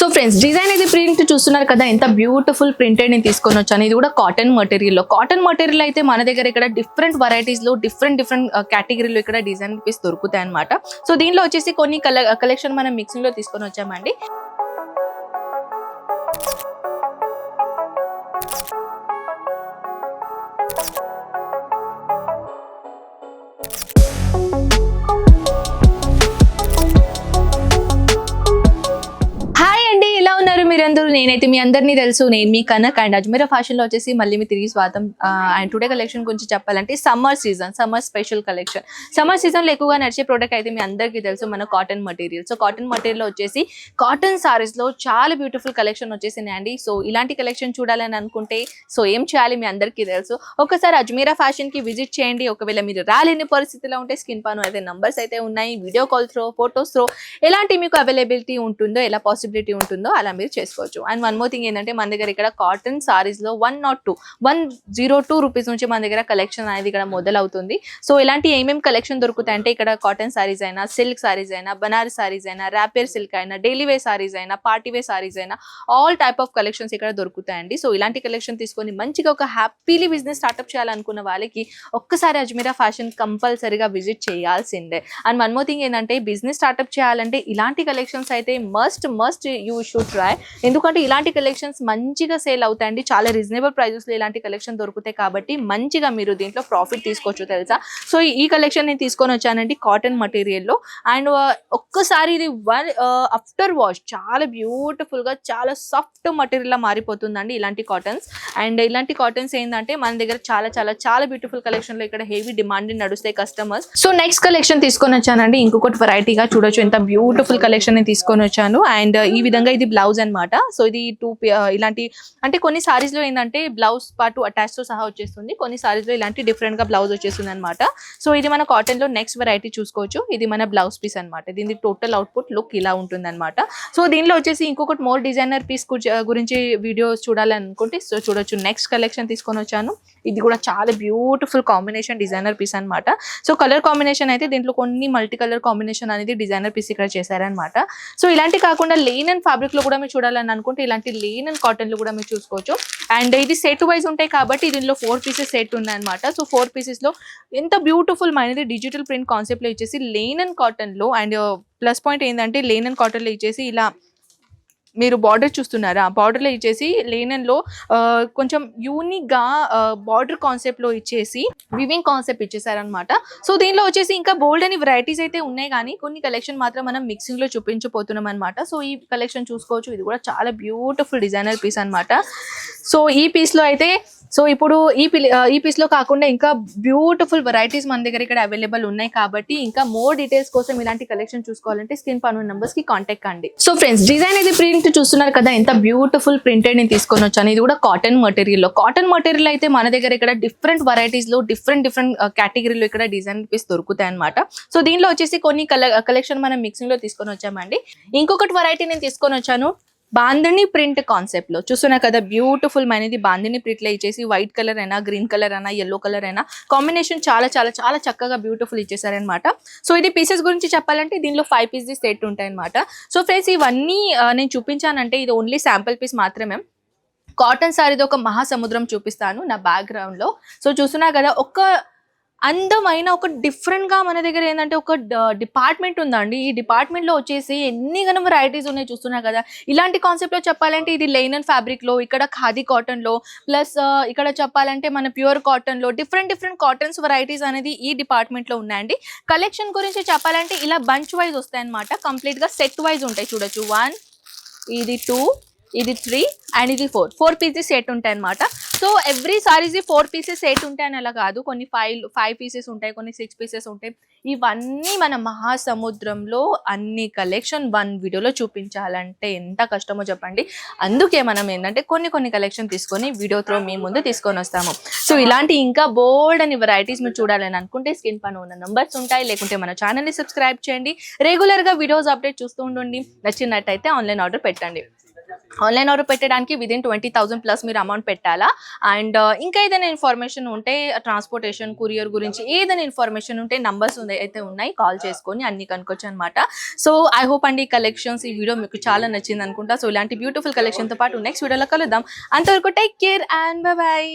So friends design అయితే print చూస్తున్నారు కదా ఎంత బ్యూటిఫుల్ ప్రింటెడ్ నేను తీసుకొని వచ్చాను. ఇది కూడా కాటన్లో. కాటన్ మటీరియల్ అయితే మన దగ్గర ఇక్కడ డిఫరెంట్ వెరైటీస్లో డిఫరెంట్ డిఫరెంట్ కేటగిరీలో ఇక్కడ డిజైన్ పీస్ దొరుకుతాయి అనమాట సో దీనిలో వచ్చేసి కొన్ని కలెక్షన్ మనం మిక్సింగ్లో తీసుకొని వచ్చామండి. మీరందరూ నేనైతే మీ అందరినీ తెలుసు నేను మీ కనక్ అండ్ అజ్మీరా ఫ్యాషన్లో వచ్చేసి మళ్ళీ మీ తిరిగి స్వాతం అండ్ టుడే కలెక్షన్ గురించి చెప్పాలంటే summer season summer special collection. Summer సీజన్లో ఎక్కువగా నడిచే ప్రోడక్ట్ అయితే మీ అందరికీ తెలుసు మన cotton material. So cotton material వచ్చేసి కాటన్ సారీస్లో చాలా బ్యూటిఫుల్ కలెక్షన్ వచ్చేసినాయండి సో ఇలాంటి కలెక్షన్ చూడాలని అనుకుంటే సో ఏం చేయాలి మీ అందరికీ తెలుసు. ఒకసారి అజ్మీరా ఫ్యాషన్కి విజిట్ చేయండి. ఒకవేళ మీరు రాలేని పరిస్థితిలో ఉంటే స్కిన్ పాన్ అయితే నంబర్స్ అయితే ఉన్నాయి. Video call through photos through ఎలాంటి మీకు అవైలబిలిటీ ఉంటుందో ఎలా పాసిబిలిటీ ఉంటుందో అలా మీరు చేసుకోవచ్చు. అండ్ వన్ మోర్ థింగ్ ఏంటంటే మన దగ్గర ఇక్కడ cotton సారీస్లో one naught two one zero two rupees నుంచి మన దగ్గర కలెక్షన్ అనేది ఇక్కడ మొదలవుతుంది. సో ఇలాంటి ఏమేమి కలెక్షన్ దొరుకుతాయి అంటే ఇక్కడ కాటన్ సారీస్ అయినా సిల్క్ సారీస్ అయినా బనారస్ సారీస్ అయినా ర్యాపేర్ సిల్క్ అయినా డైలీ వే సారీస్ అయినా పార్టీ వే సారీస్ అయినా ఆల్ టైప్ ఆఫ్ కలెక్షన్స్ ఇక్కడ దొరుకుతాయండి. సో ఇలాంటి కలెక్షన్ తీసుకొని మంచిగా ఒక హ్యాపీలీ బిజినెస్ స్టార్ట్అప్ చేయాలనుకున్న వాళ్ళకి ఒక్కసారి అజ్మీరా ఫ్యాషన్ కంపల్సరీగా విజిట్ చేయాల్సిందే. అండ్ వన్ మోర్ థింగ్ ఏంటంటే బిజినెస్ స్టార్ట్అప్ చేయాలంటే ఇలాంటి కలెక్షన్స్ అయితే must must you should try ఎందుకంటే ఇలాంటి కలెక్షన్స్ మంచిగా సేల్ అవుతాయండి. చాలా రీజనబుల్ ప్రైజెస్లో ఇలాంటి కలెక్షన్ దొరుకుతాయి కాబట్టి మంచిగా మీరు దీంట్లో ప్రాఫిట్ తీసుకోవచ్చు తెలుసా? సో ఈ కలెక్షన్ నేను తీసుకొని వచ్చానండి కాటన్ మటీరియల్లో అండ్ ఒక్కసారి ఇది వన్ ఆఫ్టర్ వాష్ చాలా బ్యూటిఫుల్గా గా చాలా సాఫ్ట్ మటీరియల్ మారిపోతుందండి ఇలాంటి కాటన్స్ అండ్ ఇలాంటి కాటన్స్ ఏంటంటే మన దగ్గర చాలా చాలా చాలా బ్యూటిఫుల్ కలెక్షన్లో ఇక్కడ హెవీ డిమాండ్ నడుస్తాయి కస్టమర్స్ సో నెక్స్ట్ కలెక్షన్ తీసుకొని వచ్చానండి. ఇంకొకటి వెరైటీగా చూడొచ్చు. ఎంత బ్యూటిఫుల్ కలెక్షన్ నేను తీసుకొని వచ్చాను. అండ్ ఈ విధంగా ఇది బ్లౌజ్ అండ్ అనమాట సో ఇది టూ ఇలాంటి అంటే కొన్ని సారీస్లో ఏంటంటే బ్లౌజ్ పాటు అటాచ్తో సహా వచ్చేస్తుంది. కొన్ని సారీస్లో ఇలాంటి డిఫరెంట్గా బ్లౌజ్ వచ్చేస్తుంది అనమాట సో ఇది మన కాటన్లో నెక్స్ట్ వెరైటీ చూసుకోవచ్చు. ఇది మన బ్లౌజ్ పీస్ అన్నమాట. దీని టోటల్ అవుట్పుట్ లుక్ ఇలా ఉంటుంది అనమాట సో దీనిలో వచ్చేసి ఇంకొకటి మోర్ డిజైనర్ పీస్ గురించి వీడియోస్ చూడాలనుకుంటే సో చూడొచ్చు. నెక్స్ట్ కలెక్షన్ తీసుకొని వచ్చాను. ఇది కూడా చాలా బ్యూటిఫుల్ కాంబినేషన్ డిజైనర్ పీస్ అన్నమాట. సో కలర్ కాంబినేషన్ అయితే దీంట్లో కొన్ని మల్టీ కలర్ కాంబినేషన్ అనేది డిజైనర్ పీస్ ఇక్కడ చేశారనమాట సో ఇలాంటి కాకుండా లేన్ అండ్ ఫ్యాబ్రిక్లో కూడా మీరు చూడాలని అనుకుంటే ఇలాంటి లేన్ అండ్ కూడా మీరు చూసుకోవచ్చు. అండ్ ఇది సెట్ వైజ్ ఉంటాయి కాబట్టి దీనిలో ఫోర్ పీసెస్ సెట్ ఉన్నాయన్నమాట సో ఫోర్ పీసెస్లో ఎంత బ్యూటిఫుల్ మైనది డిజిటల్ ప్రింట్ కాన్సెప్ట్లో ఇచ్చేసి లేన్ అండ్ కాటన్లో అండ్ ప్లస్ పాయింట్ ఏంటంటే లేన్ అండ్ ఇచ్చేసి ఇలా మీరు బార్డర్ చూస్తున్నారా? బార్డర్లో ఇచ్చేసి లేనన్లో కొంచెం యూనిక్గా బార్డర్ కాన్సెప్ట్లో ఇచ్చేసి వివింగ్ కాన్సెప్ట్ ఇచ్చేసారనమాట సో దీనిలో వచ్చేసి ఇంకా బోల్డ్ అని వెరైటీస్ అయితే ఉన్నాయి కానీ కొన్ని కలెక్షన్ మాత్రం మనం మిక్సింగ్లో చూపించబోతున్నాం అనమాట సో ఈ కలెక్షన్ చూసుకోవచ్చు. ఇది కూడా చాలా బ్యూటిఫుల్ డిజైనర్ పీస్ అన్నమాట. సో ఈ పీస్లో అయితే సో ఇప్పుడు ఈ పిల్ ఈ పీస్లో కాకుండా ఇంకా బ్యూటిఫుల్ వెరైటీస్ మన దగ్గర ఇక్కడ అవైలబుల్ ఉన్నాయి కాబట్టి ఇంకా మోర్ డీటెయిల్స్ కోసం ఇలాంటి కలెక్షన్ చూసుకోవాలంటే స్క్రీన్ పన్ను నెంబర్స్కి కాంటాక్ట్ కండి. సో ఫ్రెండ్స్ డిజైన్ అయితే ప్రింట్ చూస్తున్నారు కదా ఎంత బ్యూటిఫుల్ ప్రింటెడ్ నేను తీసుకొని వచ్చాను. ఇది కూడా కాటన్ మటీరియల్లో. కాటన్ మటీరియల్ అయితే మన దగ్గర ఇక్కడ డిఫరెంట్ వెరైటీస్లో డిఫరెంట్ డిఫరెంట్ కేటగిరీలో ఇక్కడ డిజైన్ పీస్ దొరుకుతాయి అనమాట సో దీనిలో వచ్చేసి కొన్ని కలెక్షన్ మనం మిక్సింగ్లో తీసుకొని వచ్చామండి. ఇంకొకటి వెరైటీ నేను తీసుకొని వచ్చాను. బాందిని ప్రింట్ కాన్సెప్ట్లో చూస్తున్నా కదా బ్యూటిఫుల్ అనేది బాందిని ప్రింట్లో ఇచ్చేసి వైట్ కలర్ అయినా గ్రీన్ కలర్ అయినా ఎల్లో కలర్ అయినా కాంబినేషన్ చాలా చాలా చాలా చక్కగా బ్యూటిఫుల్ ఇచ్చేసారనమాట సో ఇది పీసెస్ గురించి చెప్పాలంటే దీనిలో ఫైవ్ పీసెస్ సెట్ ఉంటాయి అనమాట సో ఫ్రెండ్స్ ఇవన్నీ నేను చూపించానంటే ఇది ఓన్లీ శాంపుల్ పీస్ మాత్రమే. కాటన్ సారీది ఒక మహాసముద్రం చూపిస్తాను నా బ్యాక్గ్రౌండ్లో. సో చూస్తున్నా కదా ఒక అందమైన ఒక డిఫరెంట్గా మన దగ్గర ఏంటంటే ఒక డిపార్ట్మెంట్ ఉందండి. ఈ డిపార్ట్మెంట్లో వచ్చేసి ఎన్ని గనం వెరైటీస్ ఉన్నాయి చూస్తున్నా కదా. ఇలాంటి కాన్సెప్ట్లో చెప్పాలంటే ఇది లైనన్ ఫ్యాబ్రిక్లో ఇక్కడ ఖాదీ కాటన్లో ప్లస్ ఇక్కడ చెప్పాలంటే మన ప్యూర్ కాటన్లో డిఫరెంట్ డిఫరెంట్ కాటన్స్ వెరైటీస్ అనేది ఈ డిపార్ట్మెంట్లో ఉన్నాయండి. కలెక్షన్ గురించి చెప్పాలంటే ఇలా బంచ్ వైజ్ వస్తాయి అనమాట కంప్లీట్గా సెట్ వైజ్ ఉంటాయి చూడొచ్చు. వన్ ఇది టూ ఇది త్రీ అండ్ ఇది ఫోర్ ఫోర్ పీసెస్ సెట్ ఉంటాయి అనమాట so every saris four pieces eight ఉంటాయని అలా కాదు. కొన్ని ఫైవ్ ఫైవ్ పీసెస్ ఉంటాయి కొన్ని సిక్స్ పీసెస్ ఉంటాయి. ఇవన్నీ మన మహాసముద్రంలో అన్ని కలెక్షన్ వన్ వీడియోలో చూపించాలంటే ఎంత కష్టమో చెప్పండి. అందుకే మనం ఏంటంటే కొన్ని కొన్ని కలెక్షన్ తీసుకొని వీడియో త్రో మీ ముందు తీసుకొని వస్తాము. సో ఇలాంటి ఇంకా బోల్డ్ అని వెరైటీస్ మీరు చూడాలని అనుకుంటే స్క్రీన్ పైన ఉన్న నంబర్స్ ఉంటాయి. లేకుంటే మన ఛానల్ని సబ్స్క్రైబ్ చేయండి. రెగ్యులర్గా వీడియోస్ అప్డేట్ చూస్తూ ఉండండి. నచ్చినట్టయితే ఆన్లైన్ ఆర్డర్ పెట్టండి. ఆన్లైన్ ఆర్డర్ పెట్టడానికి విదిన్ ట్వంటీ థౌసండ్ ప్లస్ మీరు అమౌంట్ పెట్టాలా? అండ్ uh, ఇంకా ఏదైనా ఇన్ఫర్మేషన్ ఉంటే ట్రాన్స్పోర్టేషన్ కొరియర్ గురించి ఏదైనా ఇన్ఫర్మేషన్ ఉంటే నంబర్స్ అయితే ఉన్నాయి కాల్ చేసుకొని అన్ని కనుక్కోవచ్చు అనమాట సో ఐ హోప్ అండి ఈ కలెక్షన్స్ ఈ వీడియో మీకు చాలా నచ్చింది అనుకుంటా సో ఇలాంటి బ్యూటిఫుల్ కలెక్షన్తో పాటు నెక్స్ట్ వీడియోలో కలుద్దాం. అంతవరకు టేక్ కేర్ అండ్ బాయ్